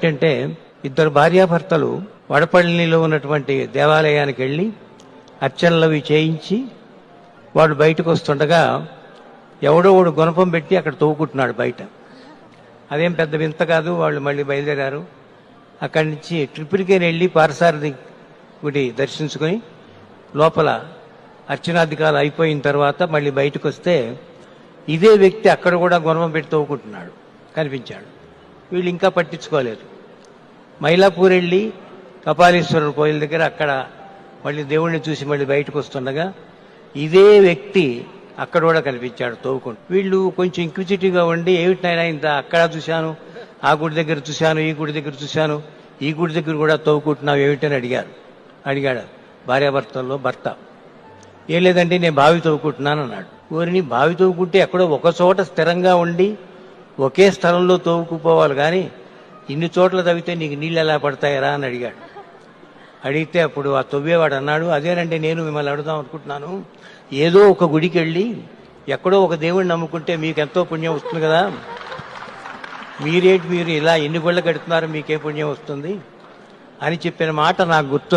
ఏంటంటే ఇద్దరు భార్యాభర్తలు వడపల్లిలో ఉన్నటువంటి దేవాలయానికి వెళ్ళి అర్చనలవి చేయించి వాడు బయటకు వస్తుండగా ఎవడో వాడు గుణపం పెట్టి అక్కడ తవ్వుకుంటున్నాడు బయట. అదేం పెద్ద వింత కాదు వాళ్ళు మళ్ళీ బయలుదేరారు. అక్కడి నుంచి ట్రిపుల్కేని వెళ్ళి పారసారథి గుడి దర్శించుకొని లోపల అర్చనాధికారులు అయిపోయిన తర్వాత మళ్ళీ బయటకు వస్తే ఇదే వ్యక్తి అక్కడ కూడా గుణపం పెట్టి తవ్వుకుంటున్నాడు కనిపించాడు. వీళ్ళు ఇంకా పట్టించుకోలేదు. మైలాపూర్ వెళ్ళి కపాలీశ్వరుడు కోయిల దగ్గర అక్కడ మళ్ళీ దేవుణ్ణి చూసి మళ్ళీ బయటకు వస్తుండగా ఇదే వ్యక్తి అక్కడ కూడా కనిపించాడు తోవుకుంటూ వీళ్ళు కొంచెం ఇంక్విజిటివ్గా ఉండి ఏమిటి నాయన ఇంత అక్కడ చూశాను ఆ గుడి దగ్గర చూశాను ఈ గుడి దగ్గర చూశాను ఈ గుడి దగ్గర కూడా తోవుకుంటున్నావు ఏమిటని అడిగారు. అడిగాడు. భార్యాభర్తల్లో భర్త. ఏం లేదంటే నేను బావి తవ్వుకుంటున్నాను అన్నాడు ఊరిని బావి తవ్వుకుంటే ఎక్కడో ఒక చోట స్థిరంగా ఉండి ఒకే స్థలంలో తోముకుపోవాలి కానీ ఇన్ని చోట్ల తవ్వితే నీకు నీళ్ళు ఎలా పడతాయరా అని అడిగాడు. అడిగితే అప్పుడు ఆ తవ్వేవాడు అన్నాడు అదేనండి నేను మిమ్మల్ని అడుగుదాం అనుకుంటున్నాను. ఏదో ఒక గుడికి వెళ్ళి ఎక్కడో ఒక దేవుడిని నమ్ముకుంటే మీకు ఎంతో పుణ్యం వస్తుంది కదా. మీరేంటి మీరు ఇలా ఎన్ని గుళ్ళ కడుతున్నారు మీకే పుణ్యం వస్తుంది? అని చెప్పిన మాట నాకు గుర్తు